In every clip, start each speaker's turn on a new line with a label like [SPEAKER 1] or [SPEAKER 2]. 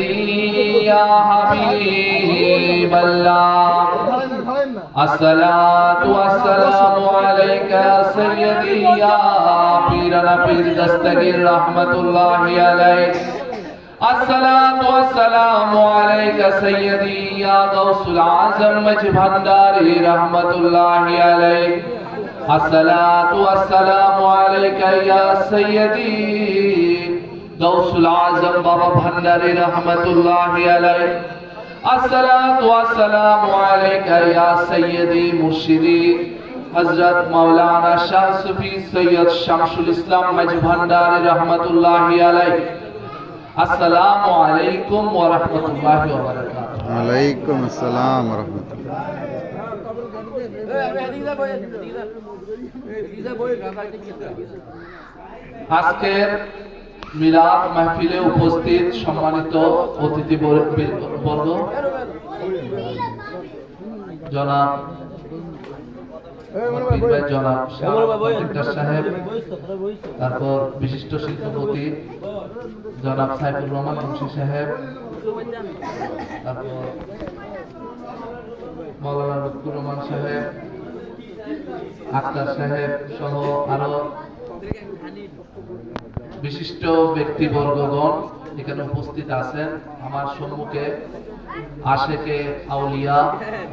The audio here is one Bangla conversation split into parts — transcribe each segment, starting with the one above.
[SPEAKER 1] يا حبيب الله. الصلاة والسلام عليك سيدي يا پيرنا پير دستگیر رحمت الله عليك الصلاة والسلام عليك سيدي يا غوث العظم مجبنداري رحمة الله عليك الصلاة والسلام عليك يا سيدي গৌসুল আজম বাবা ভান্ডারী রহমতুল্লাহ আলাইহি আসসালাতু ওয়াসসালামু আলাইকা ইয়া সাইয়্যিদি মুর্শিদি হযরত মাওলানা শাহ সুফি সৈয়দ শামসুল ইসলাম মজভান্ডারী রহমতুল্লাহ আলাইহি আসসালামু আলাইকুম ওয়া রাহমাতুল্লাহি ওয়া বারাকাতুহু
[SPEAKER 2] আলাইকুম আসসালাম ওয়া রাহমাতুল্লাহ
[SPEAKER 1] আজকের মিলাদ মাহফিলে উপস্থিত সম্মানিত অতিথি বর- বর্গ জনাব তারপর বিশিষ্ট শিল্পপতি জনাব সাইফুর রহমান মুন্সি সাহেব, তারপর মৌলানা লুৎফুর রহমান সাহেব, আক্তার সাহেব সহ আরও বিশিষ্ট ব্যক্তিবর্গগণ এখানে উপস্থিত আছেন। আমার সম্মুখে আশেকে আউলিয়া,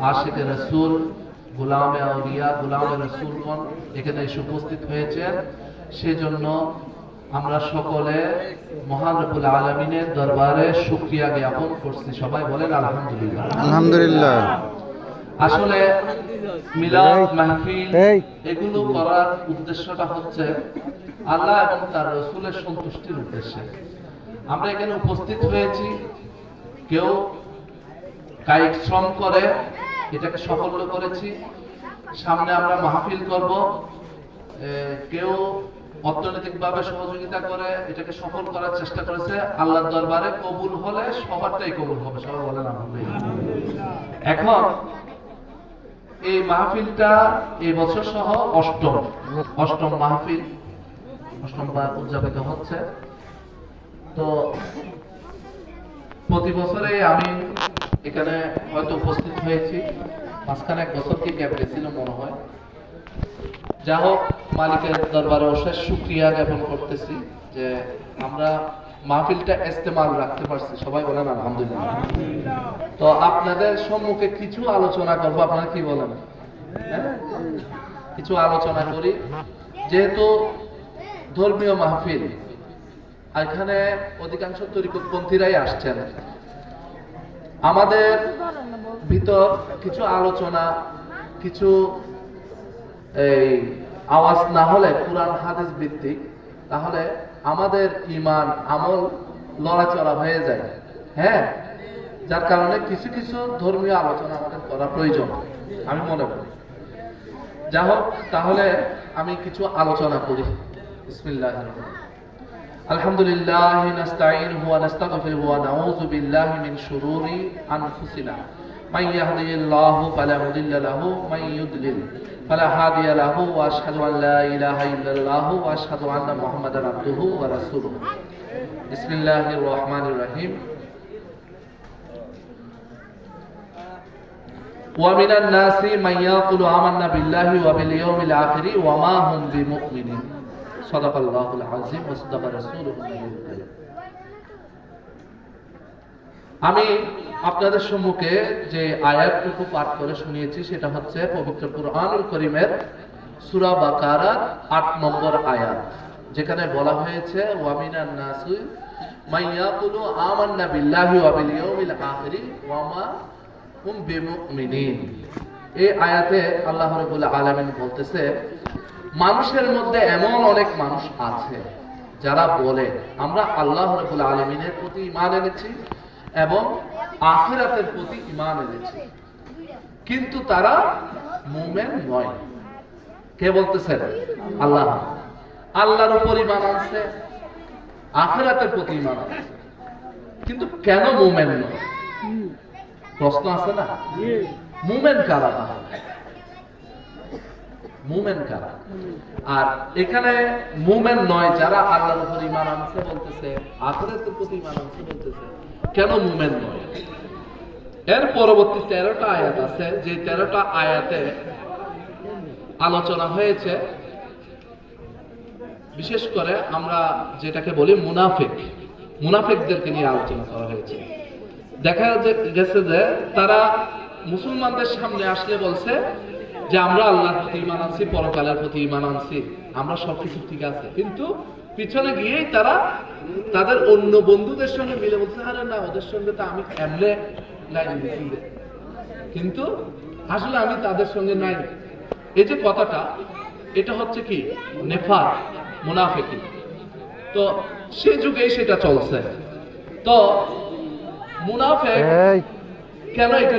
[SPEAKER 1] আশেকে রসুল গোলামে আউলিয়া গোলামে রসুলগণ এখানে এসে উপস্থিত হয়েছেন। সেজন্য আমরা সকলে মহান রবুল আলমিনের দরবারে শুক্রিয়া জ্ঞাপন করছি। সবাই বলেন, আলহামদুলিল্লাহ।
[SPEAKER 2] আলহামদুলিল্লাহ।
[SPEAKER 1] আসলে মিলাদ মাহফিল এগুলো করার উদ্দেশ্যটা হচ্ছে আল্লাহ এবং তার রসুলের সন্তুষ্টির উদ্দেশ্যে। আমরা এখানে উপস্থিত হয়েছি। কেউ কায়িক শ্রম করে এটাকে সাফল্য করেছি। সামনে আমরা মাহফিল করব। কেউ অর্থনৈতিকভাবে সহযোগিতা করে এটাকে সফল করার চেষ্টা করেছে। আল্লাহর দরবারে কবুল হলে সবারটাই কবুল হবে সবাই বলেন আলহামদুলিল্লাহ এখন এই মাহফিলটা এই বছর সহ অষ্টম অষ্টম মাহফিল অষ্টমবার উদযাপিত হচ্ছে। তো প্রতি বছরে আমি এখানে হয়তো উপস্থিত হয়েছি, মাঝখানে এক বছর কি গ্যাপ গেছিল মনে হয়। যা হোক, মালিকের দরবারে অশেষ সুক্রিয়া জ্ঞাপন করতেছি যে আমরা মাহফিলটা ইস্তেমাল রাখতে পারছি। সবাই বলেন, আলহামদুলিল্লাহ। তো আপনাদের সম্মুখে কিছু আলোচনা করব, আপনারা কি বলেন? হ্যাঁ? কিছু আলোচনা করি। যেহেতু ধর্মীয় মাহফিল, এখানে অধিকাংশ তরিকতপন্থীরাই আসছেন। আমাদের ভিতর কিছু আলোচনা, কিছু এই আওয়াজ না হলে কোরআন, হাদিস ভিত্তিক, তাহলে আমাদের ইমান আমল, লড়াচড়া হয়ে যায়। হ্যাঁ? যার কারণে কিছু কিছু ধর্মীয় আলোচনা আমাদের করা প্রয়োজন, আমি মনে করি। যা হোক, তাহলে আমি কিছু আলোচনা করি। বিসমিল্লাহ আলহামদুলিল্লাহ নাস্তাইনহু ওয়া নাস্তাগফিরুহু ওয়া নাউযু বিল্লাহি মিন শুরুরি আনফুসিনা। من يهده الله فلا مضل له من يضلل فلا هادي له وأشهد أن لا إله إلا الله وأشهد أن محمدا عبده ورسوله. بسم الله الرحمن الرحيم. ومن الناس من يقول آمنا بالله وباليوم الآخر وما هم بمؤمنين. صدق الله العظيم وصدق رسوله. الكريم আমি আপনাদের সম্মুখে যে আয়াতটুকু পাঠ করে শুনিয়েছি, সেটা হচ্ছে পবিত্র কুরআনুল করিমের সূরা বাকারার আট নম্বর আয়াত, যেখানে বলা হয়েছে ওয়ামিনান নাসু মাইয়াকুলু আমান্না বিল্লাহি ওয়া বিল ইয়াউমিল ওয়া মা হুম বিমুমিনিন। এই আয়াতে আল্লাহ রাব্বুল আলামিন বলতেছে, মানুষের মধ্যে এমন অনেক মানুষ আছে যারা বলে, আমরা আল্লাহ রাব্বুল আলামিনের প্রতি ঈমান এনেছি এবং আখিরাতের প্রতি ঈমান এনেছি। কিন্তু তারা মুমিন নয়। কে বলতেছেন আল্লাহ। আল্লাহর উপর ঈমান আনছে, আখিরাতের প্রতি ঈমান আনছে। কিন্তু কেন মুমিন নয়? প্রশ্ন আছে না? মুমেন কারা? মুমেন কারা? আর এখানে মুমেন নয়, যারা আল্লাহর উপর ঈমান আনছে বলতেছে, আখিরাতের প্রতি ঈমান আনছে বলতেছে। কেন মুমেন নয়? এর পরবর্তী তেরোটা আয়াত আছে, যে তেরোটা আয়াতে আলোচনা হয়েছে। বিশেষ করে আমরা যেটাকে বলি মুনাফিক, মুনাফিকদেরকে নিয়ে আলোচনা করা হয়েছে। দেখা গেছে যে তারা মুসলমানদের সামনে আসলে বলছে যে, আমরা আল্লাহর প্রতি ইমান আনছি, পরকালের প্রতি ইমান আনছি, আমরা সবকিছু ঠিক আছে। কিন্তু পিছনে গিয়েই তারা তাদের অন্য বন্ধুদের সঙ্গে মিলে বলছে আরে না ওদের সঙ্গে তো আমি এমনে লাইন কিন্তু আসলে আমি তাদের সঙ্গে নাই। এই যে কথাটা এটা হচ্ছে কি? নেফার মুনাফেকি। তো সে যুগেই সেটা চলছে। তো
[SPEAKER 2] মুনাফে
[SPEAKER 1] কেন এটা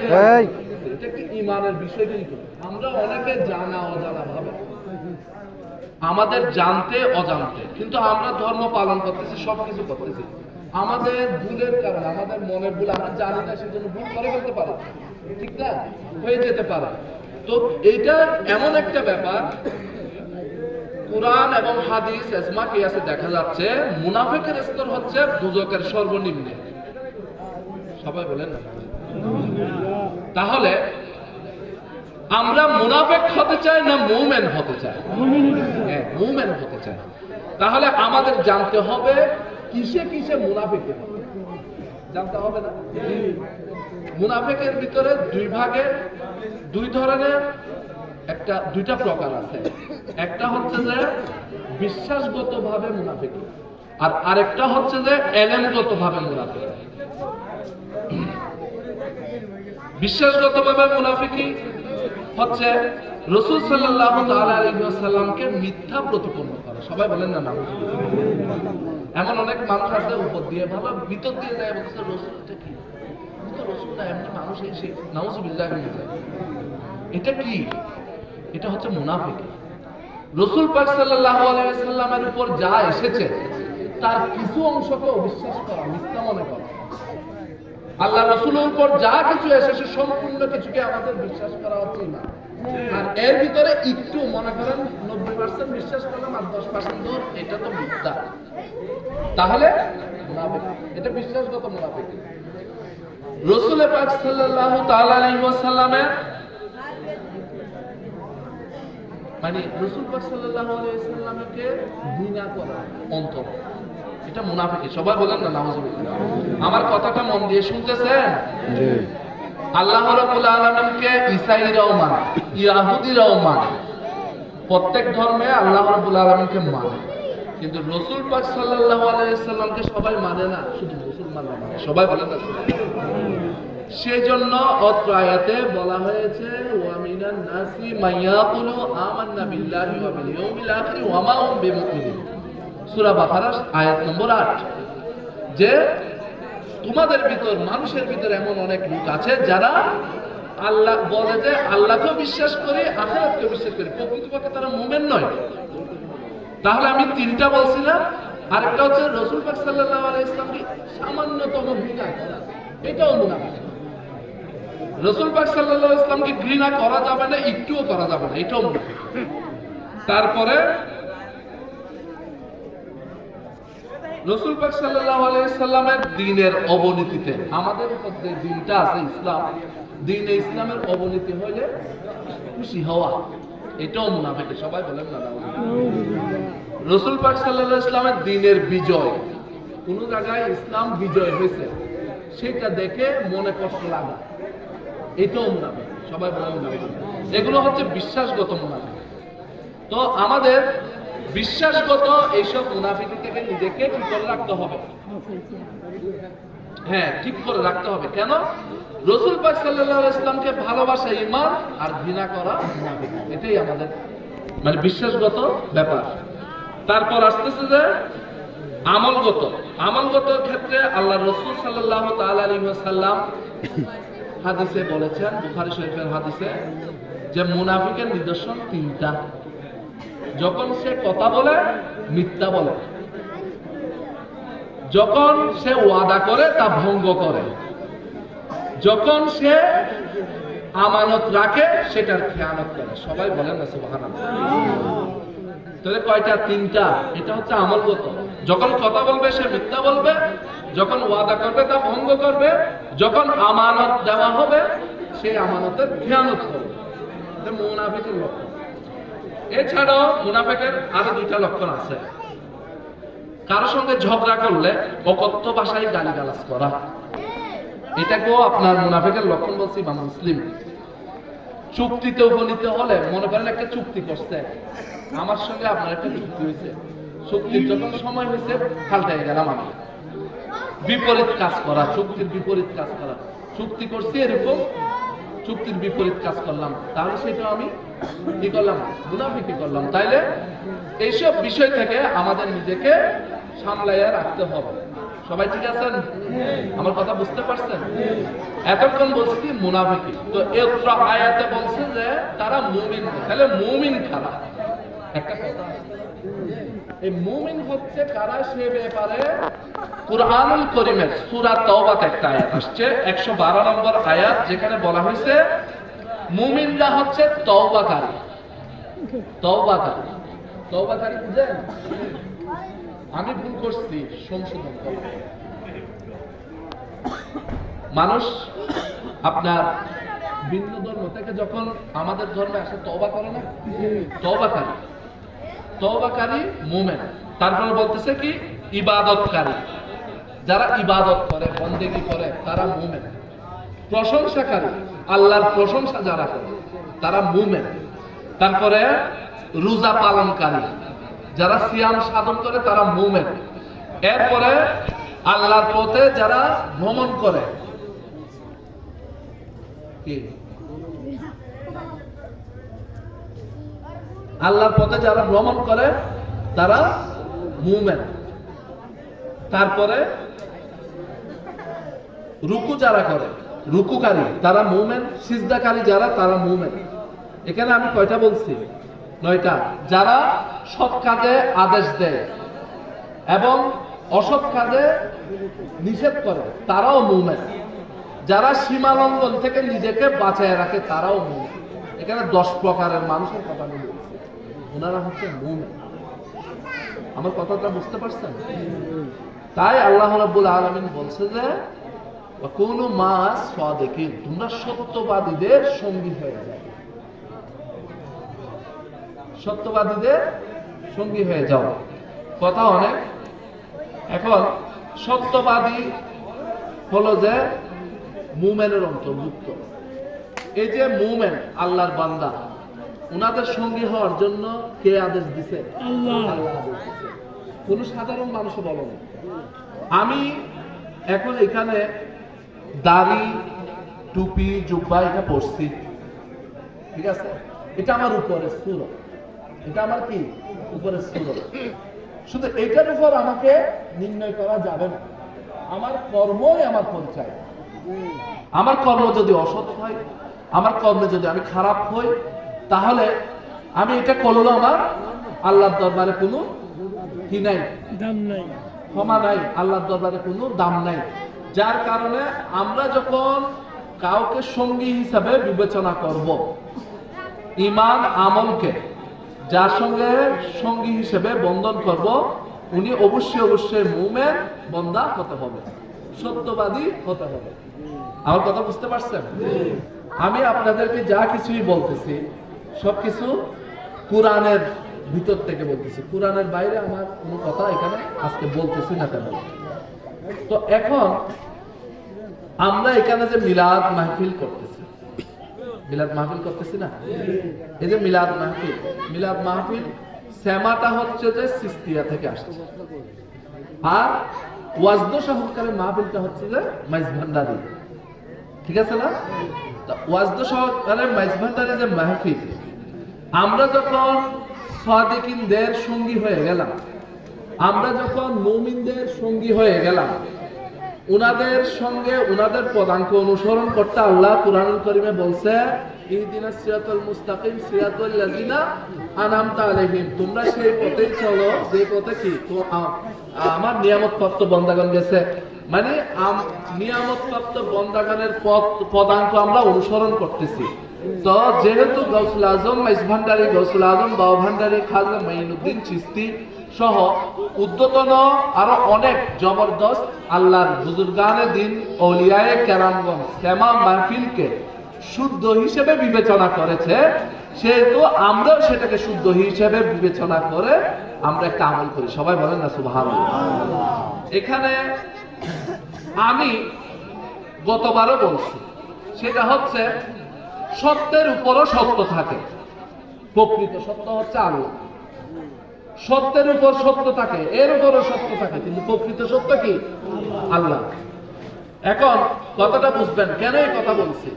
[SPEAKER 1] এটা কি ইমানের বিষয় কিন্তু আমরা অনেকে জানা অজানা ভাবে। আমাদের জানতে, অজান্তে। কিন্তু আমরা ধর্ম পালন করতেছি, সবকিছু করতেছি। আমাদের ভুলের কারণে, আমাদের মনের ভুল, আমরা জানি না, সেজন্য ভুল করে ফেলতে পারে। ঠিক না? হয়ে যেতে পারে। তো এইটা এমন একটা ব্যাপার, কোরআন এবং হাদিস এসমা কিয়াসে দেখা যাচ্ছে, মুনাফিকের স্তর হচ্ছে দুজকের সর্বনিম্নে। সবাই বলেন তাহলে আমরা মুনাফেক হতে চাই না মুমেন হতে চাই? হ্যাঁ মুমেন হতে চাই। তাহলে আমাদের জানতে হবে কিসে কিসে মুনাফেক জানতে হবে না? মুনাফেকের ভিতরে দুই ভাগে দুই ধরনের একটা, দুইটা প্রকার আছে। একটা হচ্ছে যে বিশ্বাসগত ভাবে মুনাফেক। আর আরেকটা হচ্ছে যে এলেমগত ভাবে মুনাফেক। বিশ্বাসগতভাবে মুনাফিকি হচ্ছে রসুল আলাইহি ওয়াসাল্লামকে মিথ্যা প্রতিপন্ন করা সবাই বলেন না না এমন অনেক মানুষ আছে উপর দিয়ে ভালো ভিতর দিয়ে যায় বলছে রসুল এটা কি রসুল তার কিছু অংশকে অবিশ্বাস করা মিথ্যা মনে করা আল্লাহ রসুলের উপর যা কিছু এসেছে সম্পূর্ণ কিছুকে আমাদের বিশ্বাস করা হচ্ছে না। আর এর ভিতরে একটু মনে করেন নব্বই পার্সেন্ট বিশ্বাস করলাম আর দশ পার্সেন্ট দূর এটা তো মিথ্যা তাহলে এটা বিশ্বাসগত মুনাফিক। রসুল পাক সাল্লাল্লাহু তাআলা আলাইহি ওয়াসাল্লামের মানে রসুল পাক সাল্লাল্লাহু আলাইহি ওয়াসাল্লামকে ঘৃণা করা অন্তর। এটা মুনাফিকি সবাই বলেন না নাউজুবিল্লাহ আমার কথাটা মন দিয়ে শুনতেছেন? আল্লাহ রাব্বুল আলামিনকে ঈসাইরাও মানে ইহুদিরাও মানে। প্রত্যেক ধর্মে আল্লাহ রাব্বুল আলামিনকে মানে। কিন্তু রসুল পাক সাল্লাল্লাহু আলাইহি সাল্লামকে সবাই মানে না শুধু মুসলমানরা মানে। সবাই বলেন না সেজন্য অত্র আয়াতে বলা হয়েছে ওয়া মিনান নাসি মাইয়াকুলু আমান্না বিল্লাহি ওয়া বিল ইয়াউমিল আখির ওয়া মা হুম বিমুমিনিন। সূরা বাকারা আয়াত নম্বর 8 যে তোমাদের ভিতর, মানুষের ভিতর এমন অনেক লোক আছে যারা আল্লাহ বলে যে আল্লাহকেও বিশ্বাস করে, আখিরাতকেও বিশ্বাস করে। প্রকৃতপক্ষে তারা মুমিন নয়। তাহলে আমি তিনটা বলছিলাম। আরেকটা হচ্ছে রসুল পাক সাল্লাল্লাহু আলাইহি ইসলামকে সামান্যতম ঘৃণা করা। এটাও মুনাফিক রসুল পাক আলাইহি ইসলামকে ঘৃণা করা যাবে না, একটুও করা যাবে না, এটাও মুনাফিক তারপরে রসুল পাক সাল্লাল্লাহু আলাইহি সাল্লামের দ্বীনের অবনতিতে, আমাদের উপর যে দিনটা আছে ইসলাম। দ্বীনে ইসলামের অবনতি হইলে খুশি হওয়া, এটাও মুনাফিক, সবাই বলেন না রসুল পাক আলাইহি ইসলামের দ্বীনের বিজয়, কোন জায়গায় ইসলাম বিজয় হয়েছে, সেটা দেখে মনে কষ্ট লাগা, এটাও মুনাফিক, সবাই বলেন না। এগুলো হচ্ছে বিশ্বাসগত মুনাফিক। তো আমাদের বিশ্বাসগত এইসব মুনাফিকি থেকে নিজেকে কি করে রাখতে হবে। হ্যাঁ ঠিক করে রাখতে হবে। কেন? রসুল পাক আলাইহি ইসলামকে ভালোবাসা, ঈমান আর ঘৃণা করা এটাই আমাদের মানে বিশ্বাসগত ব্যাপার। তারপর আসতেছে যে আমলগত। আমলগত ক্ষেত্রে আল্লাহ রসুল আলাইহি ওয়াসাল্লাম হাদিসে বলেছেন, বুখারী শরীফের হাদিসে যে মুনাফিকের নিদর্শন তিনটা। যখন সে কথা বলে, মিথ্যা বলে। যখন সে ওয়াদা করে, তা ভঙ্গ করে। যখন সে আমানত রাখে, সেটার খেয়ানত করে। সবাই বলেন না, সুবহানাল্লাহ। তাহলে কয়টা? তিনটা। এটা হচ্ছে আমলগত যখন কথা বলবে, সে মিথ্যা বলবে। যখন ওয়াদা করবে, তা ভঙ্গ করবে। যখন আমানত দেওয়া হবে, সেই আমানতের খেয়ানত করবে। মুনাফিকের লক্ষণ। এছাড়াও মুনাফিকের আরও দুইটা লক্ষণ আছে। কারোর সঙ্গে ঝগড়া করলে অকথ্য ভাষায় গালিগালাজ করা। এটাকেও আপনার মুনাফিকের লক্ষণ বলছি বা মুসলিম। চুক্তিতে উপনীত হলে মনে করেন একটা চুক্তি করছে। আমার সঙ্গে আপনার একটা চুক্তি হয়েছে। চুক্তির যখন সময় হয়েছে ফাল্টাই গেলাম আমি। বিপরীত কাজ করা, চুক্তির বিপরীত কাজ করা। চুক্তি করছি এরকম চুক্তির বিপরীত কাজ করলাম। তাহলে সেটা আমি কি করলাম, মুনাফিকি করলাম। তাইলে এইসব বিষয় থেকে আমাদের নিজেকে সামলাইয়া রাখতে হবে। সবাই ঠিক আছেন? আমার কথা বুঝতে পারছেন? এতক্ষণ বলছি কি মুনাফিকি। তো এত্র আয়াতে বলছে যে, তারা মুমিন। তাহলে মুমিন খারাপ একটা কথা। এই মুমিন হচ্ছে কারা সে ব্যাপারে? কুরআনুল করিমের সূরা তওবাত একটা আয়াত আসছে 112 নম্বর আয়াত, যেখানে বলা হয়েছে, মুমিনরা হচ্ছে তওবাকারী। তওবাকারী। তওবাকারী বুঝেন? আমি ভুল করছি, সংশোধন মানুষ আপনার ভিন্ন ধর্ম থেকে যখন আমাদের ধর্মে আসে তবা করে না? তওবাকারী। তওবাকারী মুমেন। তারপরে বলতেছে কি? ইবাদতকারী। যারা ইবাদত করে, বন্দেগি করে, তারা মুমেন। প্রশংসাকারী, আল্লাহর প্রশংসা যারা করে, তারা মুমেন। তারপরে রোজা পালনকারী, যারা সিয়াম সাধন করে, তারা মুমেন। এরপরে আল্লাহর পথে যারা ভ্রমণ করে, কি? আল্লাহর পথে যারা ভ্রমণ করে, তারা মুমেন। তারপরে রুকু যারা করে, রুকুকারী, তারা মুমেন, সিজদাকারী যারা, তারা মুমেন। এখানে আমি কয়টা বলছি? নয়টা। যারা সৎ কাজে আদেশ দেয় এবং অসৎ কাজে নিষেধ করে, তারাও মুমেন। যারা সীমা লঙ্ঘন থেকে নিজেকে বাঁচায় রাখে, তারাও মুমেন। এখানে দশ প্রকারের মানুষের কথা বলছি ওনারা হচ্ছে মুমেন। আমার কথাটা বুঝতে পারছেন? তাই আল্লাহ রাব্বুল আলামিন বলছে যে কোন মাস সাদিকিন তোমরা সত্যবাদীদের সঙ্গী হয়ে যাও। সত্যবাদীদের সঙ্গী হয়ে যাও। কথা অনেক। এখন, সত্যবাদী হলো যে মুমেনের অন্তর্ভুক্ত। এই যে মুমেন, আল্লাহর বান্দা উনাদের সঙ্গী হওয়ার জন্য কে আদেশ দিছে? আল্লাহ। আদেশ দিছে। কোন সাধারণ মানুষ বলো আমি এখন এখানে দাড়ি টুপি জুব্বা এটা পরছি। ঠিক আছে? এটা আমার উপরে সুর এটা আমার কি? উপরে সুর শুধু এটার উপর আমাকে নির্ণয় করা যাবে না। আমার কর্মই আমার পরিচয়। আমার কর্ম যদি অসৎ হয় আমার কর্মে যদি আমি খারাপ হই তাহলে আমি এটা করল আমার আল্লাহর দরবারে কোনো কি নাই?
[SPEAKER 3] দাম নাই।
[SPEAKER 1] ক্ষমা নাই আল্লাহর দরবারে কোনো দাম নাই। যার কারণে আমরা যখন কাউকে সঙ্গী হিসাবে বিবেচনা করব ইমান আমলকে যার সঙ্গে সঙ্গী হিসেবে বন্ধন করব উনি অবশ্যই অবশ্যই মুমেন বন্দা হতে হবে সত্যবাদী হতে হবে। আমার কথা বুঝতে পারছেন? আমি আপনাদেরকে যা কিছুই বলতেছি সবকিছু কোরআনের ভিতর থেকে বলতেছি। কোরআনের বাইরে আমার কোনো কথা এখানে আজকে বলতেছি না কেন তো এখন আমরা এখানে যে মিলাদ মাহফিল করতেছি, মিলাদ মাহফিল করতেছি না? এই যে মিলাদ মাহফিল মিলাদ মাহফিল শ্যামাটা হচ্ছে যে সিস্তিয়া থেকে আসছে। আর ওয়াজদ সহকারে মাহফিলটা হচ্ছে যে মাইজ ভান্ডারি ঠিক আছে না? ওয়াজদ সহকারে মাইজ যে মাহফিল আমরা যখন সাদিকিনদের সঙ্গী হয়ে গেলাম, আমরা যখন মুমিনদের সঙ্গী হয়ে গেলাম, উনাদের সঙ্গে উনাদের পদাঙ্ক অনুসরণ করতে আল্লাহ কুরআনুল কারীমে বলছে, ইহদিনা সিরাতাল মুস্তাকিম, সিরাতাল লাযিনা আনআমতা আলাইহিম। তোমরা সেই পথেই চলো যে পথে কি? তো আমার নিয়ামত প্রাপ্ত বন্দাগণ গেছে। মানে নিয়ামত প্রাপ্ত বন্দাগণের পথ, পদাঙ্ক আমরা অনুসরণ করতেছি। তো যেহেতু গৌসুল আজম মাইজভান্ডারি গৌসুল আজম বাবা ভান্ডারি খাজা মাইনুদ্দিন চিস্তি সহ উদ্যতন আরও অনেক জবরদস্ত আল্লাহর বুজুর্গানে দিন ওলিয়ায়ে কেরামগণ শ্যামা মাহফিলকে শুদ্ধ হিসেবে বিবেচনা করেছে, সেহেতু আমরাও সেটাকে শুদ্ধ হিসেবে বিবেচনা করে আমরা একটা আমল করি। সবাই বলেন না সুভান এখানে আমি গতবারও বলছি, সেটা হচ্ছে সত্যের উপরও সত্য থাকে। প্রকৃত সত্য হচ্ছে আল্লাহ সত্যের উপর সত্য থাকে, এর উপরও সত্য থাকে, কিন্তু প্রকৃত সত্য কি? আল্লাহ। এখন কথাটা বুঝবেন, কেন এই কথা বলছি?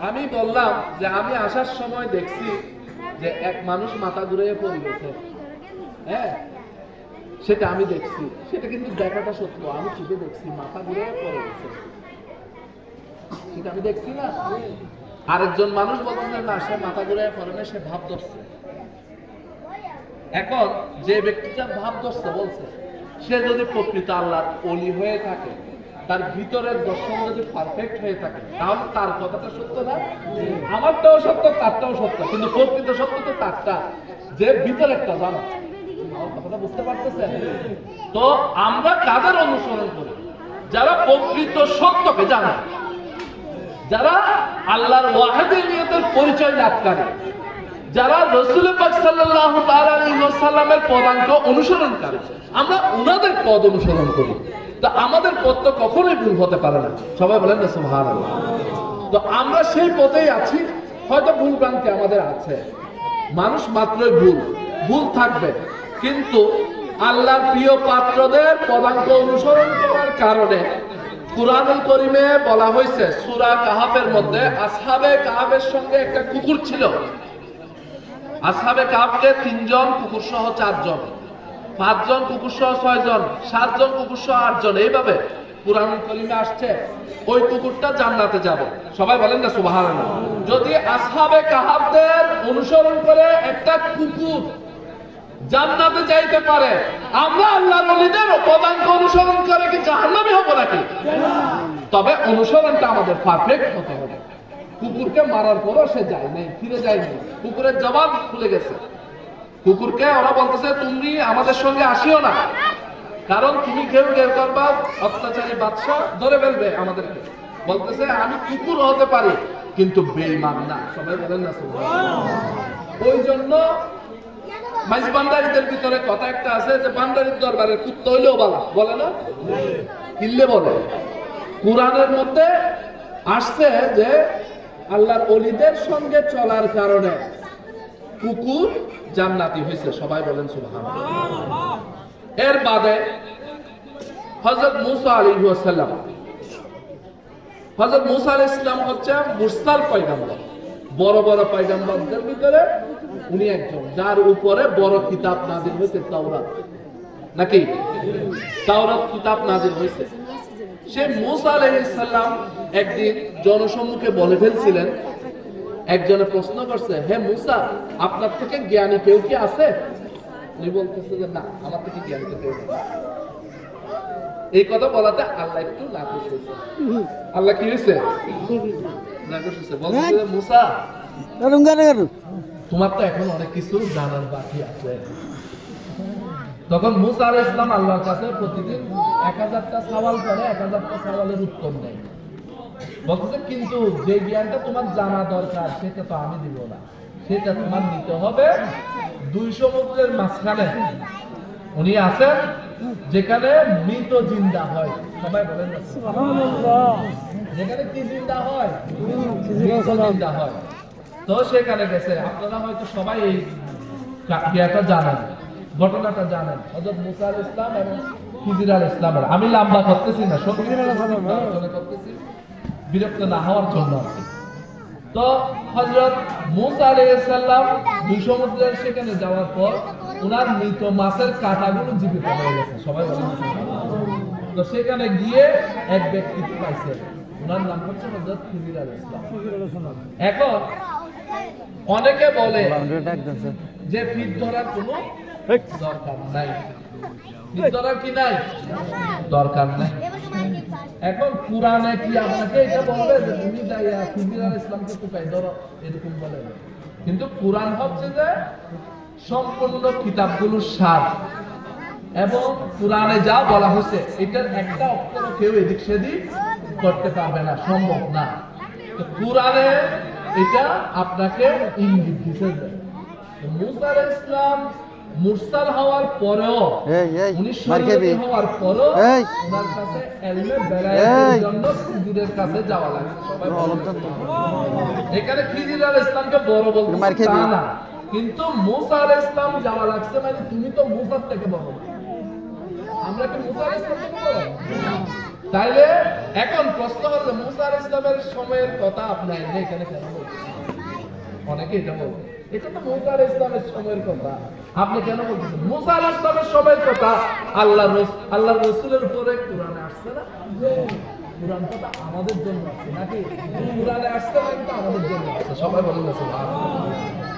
[SPEAKER 1] আমি বললাম যে আমি আসার সময় দেখছি যে এক মানুষ মাথা ঘুরে পড়ে গেছে। হ্যাঁ? সেটা আমি দেখছি। সেটা কিন্তু দেখাটা সত্য। আমি চোখে দেখছি, মাথা ঘুরে পড়ে গেছে। সেটা আমি দেখছি না? আরেকজন মানুষ বলতেছে, না, সে মাথা ঘুরে পড়ে সে ভাব ধরছে। এখন যে ব্যক্তিটা ভাব ধরছে, বলছে, সে যদি প্রকৃত আল্লাহর অলি হয়ে থাকে, তার ভিতরের দর্শন যদি পারফেক্ট হয়ে থাকে, তাহলে তার কথাটা সত্য না? আমারটাও সত্য, তারটাও সত্য, কিন্তু প্রকৃত সত্য তো তারটা। যে ভিতরেরটা জানো, আমার কথাটা বুঝতে পারতেছেন? তো আমরা কাদের অনুসরণ করি? যারা প্রকৃত সত্যকে জানে। যারা আল্লাহর ওয়াহাদিয়তের পরিচয় লাভকারী, যারা রসুল পাক তাআলা পদাঙ্ক অনুসরণ করে আমরা উনাদের পদ অনুসরণ করি। তা আমাদের পথ তো কখনোই ভুল হতে পারে না। সবাই বলেন তো আমরা সেই পথেই আছি, হয়তো ভুল ভ্রান্তি আমাদের আছে। মানুষ মাত্রই ভুল ভুল থাকবে। কিন্তু আল্লাহর প্রিয় পাত্রদের পদাঙ্ক অনুসরণ করার কারণে কুরআনুল করিমে বলা হয়েছে, সূরা কাহাফের মধ্যে আসহাবে কাহাবের সঙ্গে একটা কুকুর ছিল। আসহাবে কাহাবকে তিনজন, কুকুর সহ চারজন, পাঁচজন, কুকুর সহ ছয়জন, সাতজন, কুকুর সহ আটজন, এইভাবে কুরআন করিমে আসছে, ওই কুকুরটা জান্নাতে যাবে। সবাই বলেন না সুবহানাল্লাহ। যদি আসহাবে কাহাবদের অনুসরণ করে একটা কুকুর জান্নাতে যাইতে পারে। আমরা আল্লাহর ওলিদের পদাঙ্ক অনুসরণ করে কি জাহান্নামী হব নাকি? তবে অনুসরণটা আমাদের পারফেক্ট হতে হবে। কুকুরকে মারার পরও সে যায় নাই, ফিরে যায় নাই। কুকুরের জবাব খুলে গেছে। কুকুরকে ওরা বলতেছে, তুমি আমাদের সঙ্গে আসিও না। কারণ তুমি কেউ কেউ করবা, অত্যাচারী বাদশা ধরে ফেলবে আমাদেরকে। বলতেছে, আমি কুকুর হতে পারি, কিন্তু বেইমান না। সবাই বলেন না ওই জন্য বান্দারিদের ভিতরে কথা একটা আছে যে বান্দারির দরবারে হইলেও বালা, বলে না? কিল্লে বলে। কোরআনের মধ্যে আসছে যে আল্লাহর অলিদের সঙ্গে চলার কারণে কুকুর জান্নাতি হয়েছে সবাই বলেন সুবহানাল্লাহ। এর বাদে হযরত মুসা আলাইহিস সালাম হযরত মুসা আলাইহিস সালাম হচ্ছে মুরসাল পয়গম্বর, বড় বড় পয়গম্বরদের ভিতরে উনি একজন যার উপরে বড় কিতাব নাজিল হয়েছে তাওরাত। নাকি? তাওরাত কিতাব নাজিল হয়েছে সে মুসা আলাইহিস সালাম একদিন জনসম্মুখে বলে ফেলছিলেন একজনে প্রশ্ন করছে হে মুসা আপনার থেকে জ্ঞানী কেউ কি আছে? উনি বলতেছে যে না আমার থেকে জ্ঞানী কেউ। এই কথা বলাতে আল্লাহ একটু নাকুশ হয়েছে। আল্লাহ কি হয়েছে? নাকুশ হয়েছে। বলতেছে যে, মুসা তোমার তো এখন অনেক কিছু জানার বাকি আছে। তখন মুসা আলাইহিস ইসলাম আল্লাহর কাছে প্রতিদিন এক হাজারটা সওয়াল করে এক হাজারটা সওয়ালের উত্তর দেয়। বলতেছে কিন্তু যে জ্ঞানটা তোমার জানা দরকার সেটা তো আমি দিব না। সেটা তোমার নিতে হবে দুই সমুদ্রের মাঝখানে। উনি আছেন যেখানে মৃত জিন্দা হয়। সবাই বলেন যেখানে কি জিন্দা হয়? জিন্দা হয়। তো সেখানে গেছে। আপনারা হয়তো সবাই এই ইয়েটা জানেন, ঘটনাটা জানেন। হযরত মুসা আলাইহিস ইসলাম এবং খিজির আলাইহিস ইসলামের আমি লাম্বা করতেছি না, সত্যি করতেছি, বিরক্ত না হওয়ার জন্য তো হযরত মুসা আলাইহিস সালাম দুই সমুদ্রের সেখানে যাওয়ার পর ওনার মৃত মাছের কাঁটাগুলো জীবিত হয়ে গেছে। সবাই তো সেখানে গিয়ে এক ব্যক্তি পাইছে। ওনার নাম হচ্ছে হযরত খিজির আলাইহিস ইসলাম এখন অনেকে বলে যে ফিট ধরার কোনো দরকার নাই। ফিট ধরার কি নাই? দরকার নাই। এখন কোরআনে কি আপনাকে এটা বলবে যে তুমি যাইয়া খিজির ইসলামকে কোথায় ধরো এরকম বলে। কিন্তু কোরআন হচ্ছে যে সম্পূর্ণ কিতাবগুলোর সার এবং কোরআনে যা বলা হয়েছে এটার একটা অক্ষর কেউ এদিক সেদিক করতে পারবে না সম্ভব না। কোরআনে এটা আপনাকে ইঙ্গিত দিতে দেয় মুসা ইসলাম মুরসাল হওয়ার পরেও উনি হওয়ার পরেও ওনার কাছে এলমে বেলায়েতের জন্য খিজিরের কাছে যাওয়া। এখানে খিজির আল ইসলামকে বড় বলতে তা না। কিন্তু মুসা ইসলাম যাওয়া লাগছে মানে তুমি তো মুসার থেকে বড়। আমরা কি মুসা আলাইহিস তাইলে এখন প্রশ্ন হলো, মুসা আলাইহিস সময়ের কথা আইনে এখানে কেন বলছেন? অনেকে এটা বলবে এটা তো মুসা আলাইহিস সময়ের কথা। আপনি কেন বলতেছেন মুসা আলাইহিস সময়ের কথা আল্লাহ আল্লাহ উপরে কোরআনে আসছে না? কথা আমাদের জন্য আছে নাকি? আসছে না আমাদের জন্য আছে। সবাই বলেন না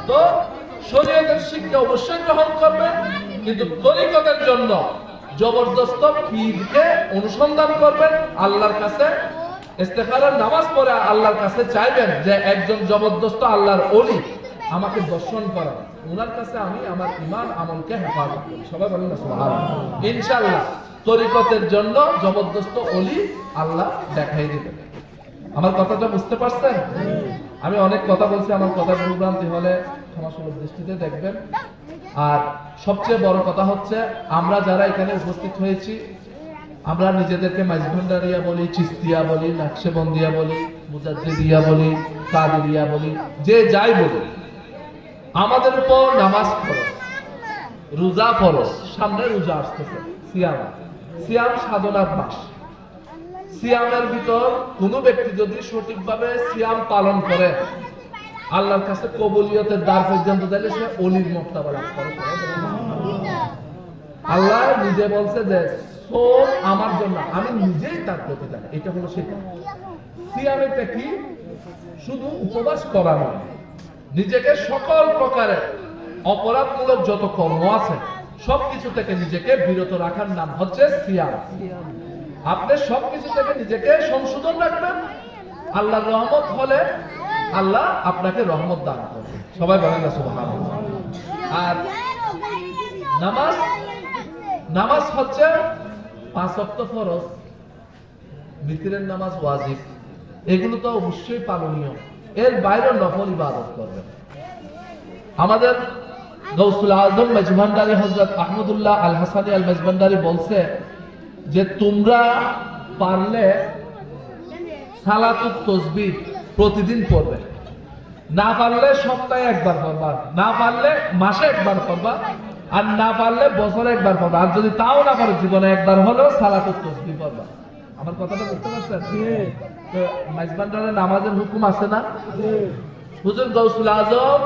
[SPEAKER 1] তো শরীয়তের শিক্ষা অবশ্যই গ্রহণ করবেন, কিন্তু তরিকতের জন্য জবরদস্ত পীরকে অনুসন্ধান করবেন আল্লাহর কাছে। ইস্তেখারার নামাজ পড়ে আল্লাহর কাছে চাইবেন যে একজন জবরদস্ত আল্লাহর অলি আমাকে দর্শন করেন। ওনার কাছে আমি আমার ইমান আমলকে হেফাজত করি। সবাই বলেন ইনশাল্লাহ তরিকতের জন্য জবরদস্ত অলি আল্লাহ দেখাই দিবেন। আমার কথাটা বুঝতে পারছেন? আমি অনেক কথা বলছি, আমার কথা ভুলভ্রান্তি হলে ক্ষমাসুলভ দৃষ্টিতে দেখবেন। আর সবচেয়ে বড় কথা হচ্ছে, আমরা যারা এখানে উপস্থিত হয়েছি, আমরা নিজেদেরকে মাইজভান্ডারিয়া বলি, চিস্তিয়া বলি, নাকশেবন্দিয়া বলি, মুজাদ্দিদিয়া বলি, কাদিরিয়া বলি, যে যাই বলি, আমাদের উপর নামাজ ফরজ, রোজা ফরজ, সামনে রোজা আসতেছে, সিয়াম। সিয়াম সাধনার মাস সিয়ামের ভিতর কোনো ব্যক্তি যদি সঠিকভাবে সিয়াম পালন করে, আল্লাহর কাছে কবুলিয়তের দ্বার পর্যন্ত দিলে সে অলির মর্তাবা লাভ করে। আল্লাহ নিজে বলছে যে, সোম আমার জন্য, আমি নিজেই তার প্রতি জানি এটা হলো সেটা সিয়ামেরটা কি? শুধু উপবাস করা নয়, নিজেকে সকল প্রকারের অপরাধমূলক যত কর্ম আছে, সবকিছু থেকে নিজেকে বিরত রাখার নাম হচ্ছে সিয়াম। আপনি সবকিছু থেকে নিজেকে সংশোধন রাখবেন। আল্লাহর রহমত হলে আল্লাহ আপনাকে রহমত দান করবে। সবাই বলেন না, সুবহানাল্লাহ। আর নামাজ নামাজ হচ্ছে পাঁচ ওয়াক্ত ফরজ বিতিরের নামাজ ওয়াজিব। এগুলো তো অবশ্যই পালনীয়। এর বাইরে নফল ইবাদত করবেন আমাদের গৌসুল আজম মেজভান্ডারি হজরত আহমদুল্লাহ আল হাসানি আল মেজভান্ডারি বলছে যে তোমরা পারলে সালাতুত তসবিহ প্রতিদিন পড়বে। না পারলে সপ্তাহে একবার পড়বা না পারলে মাসে একবার পড়বা আর না পারলে বছরে একবার পড়বা। আর যদি তাও না পারো জীবনে একবার হলেও সালাতুত তসবিহ পড়বা। আমার কথাটা বুঝতে পারছেন? তো মাইজবান্ডারের নামাজের হুকুম আছে না? হুজুর গৌসুল আজম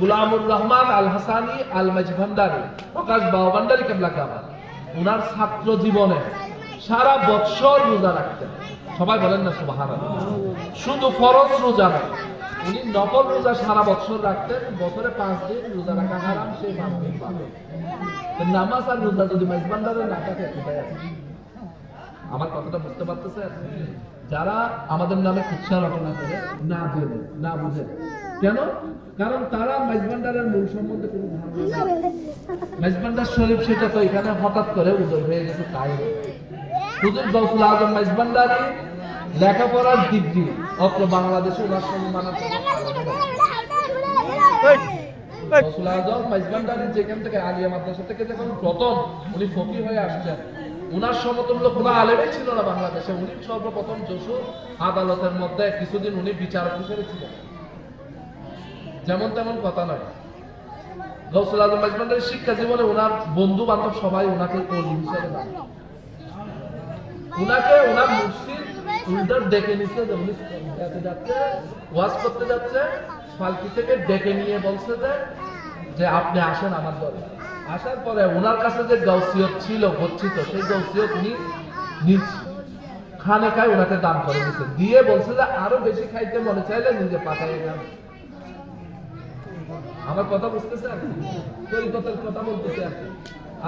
[SPEAKER 1] গুলামুর রহমান আল হাসানি আল মাইজভান্ডারি প্রকাশ বাউবান্ডারি কেবলা কাবা। ওনার ছাত্র জীবনে সারা বৎসর রোজা রাখতেন। সবাই বলেন না সুবাহান শুধু ফরজ রোজা নয়, উনি নকল রোজা সারা বছর রাখতেন, বছরে পাঁচ দিন রোজা রাখা হারাম, সেই পাঁচ নামাজ আর রোজা যদি মাইজবান্ডারে না থাকে, কোথায় আছে? আমার কথাটা বুঝতে পারতেছেন? যারা আমাদের নামে কুৎসা রচনা করে, না জেনে, না বুঝে কেন? কারণ তারা মেজবান্ডারের মূল সম্বন্ধে কোনো ধারণা মেজবান্ডার শরীফ সেটা তো এখানে হঠাৎ করে উদয় হয়ে গেছে তাই হুজুর গৌসুল আজম মেজবান্ডারি লেখাপড়ার ডিগ্রি অত্র বাংলাদেশে ওনার সম্মান গৌসুল আজম মেজবান্ডারি যেখান থেকে আলিয়া মাদ্রাসা থেকে যখন প্রথম উনি ফকি হয়ে আসছেন উনার সমতুল্য কোনো আলেমই ছিল না বাংলাদেশে। উনি সর্বপ্রথম যশোর আদালতের মধ্যে কিছুদিন উনি বিচারক হিসেবে ছিলেন। যেমন তেমন কথা নয়। গৌসুল আজম মেজবান্ডারির শিক্ষা জীবনে ওনার বন্ধু বান্ধব সবাই ওনাকে কলি হিসেবে মানে উনাকে ওনার মুর্শিদ ডেকে নিচ্ছে যে যাচ্ছে, ওয়াজ করতে যাচ্ছে ফালকি থেকে ডেকে নিয়ে বলছে যে যে আপনি আসেন আমার দলে। আসার পরে ওনার কাছে যে গৌসিয়ত ছিল, গচ্ছিত, সেই গৌসিয়ত উনি নিজ খানে খায় ওনাকে দান করে দিচ্ছে দিয়ে বলছে যে, আরও বেশি খাইতে মনে চাইলে নিজে পাঠাই যান আমার কথা বুঝতেছেন তরিকতের কথা বলতেছে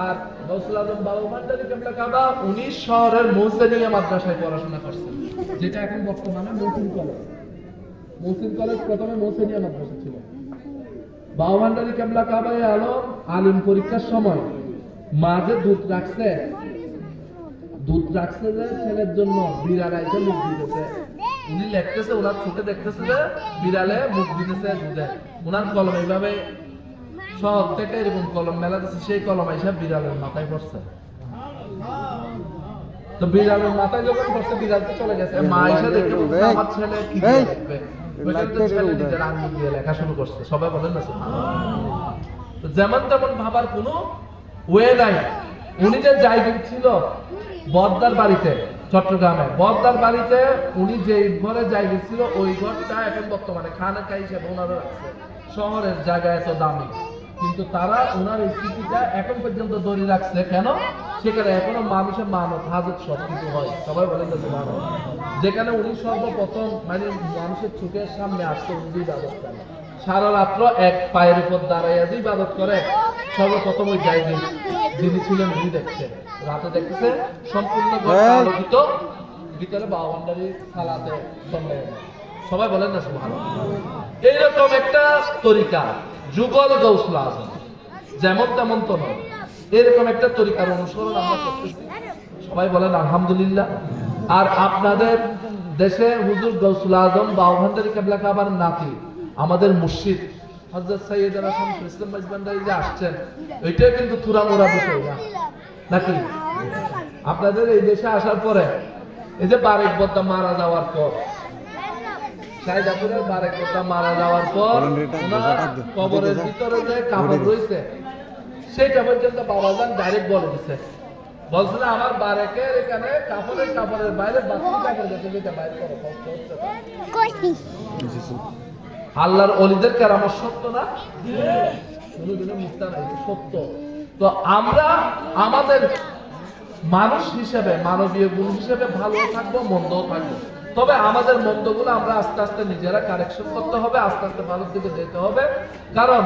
[SPEAKER 1] আর। গৌসুল আজম বাবু ভান্ডারি কেমলা কাবা, উনি শহরের মৌসেনিয়া মাদ্রাসায় পড়াশোনা করছেন, যেটা এখন বর্তমানে মৌসিন কলেজ। মৌসিন কলেজ প্রথমে মৌসেনিয়া মাদ্রাসা ছিল। বাউভান্ডারি কেবলা কাবাই আলম আলিম পরীক্ষার সময় মা যে দুধ রাখছে। দুধ রাখছে যে ছেলের জন্য বিড়াল আইসে মুখ দিতেছে উনি লেখতেছে ওনার চোখে দেখতেছে যে বিড়ালে মুখ দিতেছে দুধে। ওনার কলম এইভাবে শহর থেকে এরকম কলম মেলাতেছে সেই কলম আইসা বিড়ালের মাথায় পড়ছে। তো বিড়ালের মাথায় যখন পড়ছে বিড়াল তো চলে গেছে। মা এসে দেখে আমার ছেলে কি লেখা শুরু করছে। সবাই বলেন না যেমন তেমন ভাবার কোনো ওয়ে নাই। উনি যে ছিল বদ্দার বাড়িতে চট্টগ্রামে। বদ্দার বাড়িতে উনি যে ঘরে জায়গা ছিল ওই ঘরটা এখন বর্তমানে খানেকা হিসেবে ওনারা রাখছে। শহরের জায়গা এত দামি। কিন্তু তারা ওনার এই স্মৃতিটা এখন পর্যন্ত ধরে রাখছে। কেন? সেখানে এখনও মানুষের মানব, হাজত সব কিছু হয়। সবাই বলেন যে মানব। যেখানে উনি সর্বপ্রথম মানে মানুষের চোখের সামনে আসছে, উনি ইবাদত করেন সারা রাত্র এক পায়ের উপর দাঁড়াইয়া যে ইবাদত করে। সর্বপ্রথম ওই জায়গায় যিনি ছিলেন উনি দেখছে রাতে দেখতেছে সম্পূর্ণ
[SPEAKER 2] এই।
[SPEAKER 1] আলোকিত। ভিতরে বাউন্ডারি সালাতে সম্মেলন সবাই বলেন না সুবহান এইরকম একটা তরিকা যুগল গৌসুল আজম যেমন তেমন তো নয়। এরকম একটা তরিকার অনুসরণ আমরা করতেছি। সবাই বলেন আলহামদুলিল্লাহ। আর আপনাদের দেশে হুজুর গৌসুল আজম বাউভান্ডারি কেবলা কাবার নাতি। আমাদের মুর্শিদ হজরত সৈয়দ শামসুল ইসলাম মাইজবান্ডারি যে আসছেন ওইটাও কিন্তু তুরামুরা বিষয় না নাকি? আপনাদের এই দেশে আসার পরে এই যে বারেক বদ্দা মারা যাওয়ার পর বারেক বদ্দা মারা যাওয়ার পর কবরের ভিতরে যে কাপড় রয়েছে সেটা পর্যন্ত বাবাজান ডাইরেক্ট বলে দিছে। বলছে না আমার বারেকের এখানে কাপড়ের কাপড়ের বাইরে বাকি কাপড় গেছে যেটা বাইরে করো। আল্লাহর অলিদের কেরামত সত্য না? সত্য। তো আমরা আমাদের মানুষ হিসেবে, মানবীয় গুণ হিসেবে ভালো থাকব, মন্দও থাকব। তবে আমাদের মন্দগুলো আমরা আস্তে আস্তে নিজেরা কারেকশন করতে হবে, আস্তে আস্তে ভালোর দিকে যেতে হবে। কারণ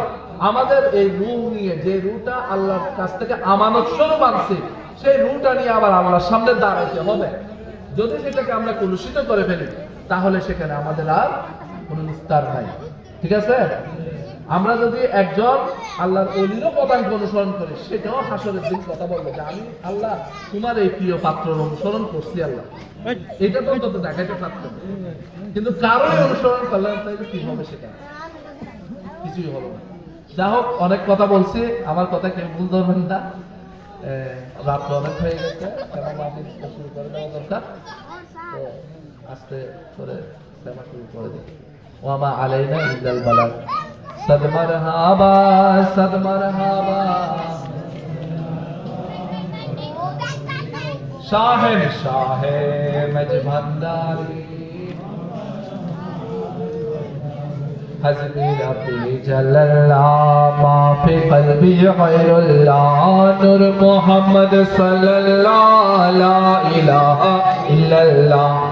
[SPEAKER 1] আমাদের এই রু নিয়ে, যে রুটা আল্লাহর কাছ থেকে আমানত স্বরূপ আনছি, সেই রুটা নিয়ে আবার আল্লাহর সামনে দাঁড়াইতে হবে। যদি সেটাকে আমরা কলুষিত করে ফেলি, তাহলে সেখানে আমাদের আর কোনো নিস্তার নাই। ঠিক আছে? আমরা যদি একজন আল্লাহর অলিরও পদাঙ্ক অনুসরণ করি, সেটাও হাসরের দিন কথা বলবে যে আমি আল্লাহ, তোমার এই প্রিয় পাত্রের অনুসরণ করছি আল্লাহ। এটা তো অন্তত দেখাইতে পারতো। কিন্তু কারোই অনুসরণ করলেন তাইলে কি হবে সেটা? কিছুই হলো না। যা হোক, অনেক কথা বলছি, আমার কথা কেউ ভুল ধরবেন না। রাত অনেক হয়ে গেছে কেন মাহফিল শুরু করে দেওয়া দরকার। আস্তে করে শুরু করে দিই। وما علينا إلا البلد صد مرحبا صد مرحبا شاهر شاہ مجبنداری حضرت ربی جل اللہ ما فی قلبی غیر اللہ نور محمد صلی اللہ لا الہ الا اللہ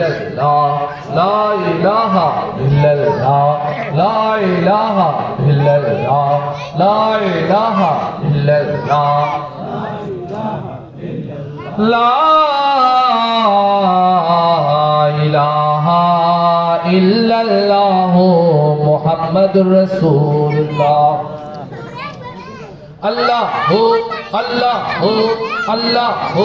[SPEAKER 1] illallah la ilaha illallah la ilaha illallah la ilaha illallah la ilaha illallah মুহাম্মাদুর রাসূলুল্লাহ আল্লাহু আল্লাহু আল্লাহু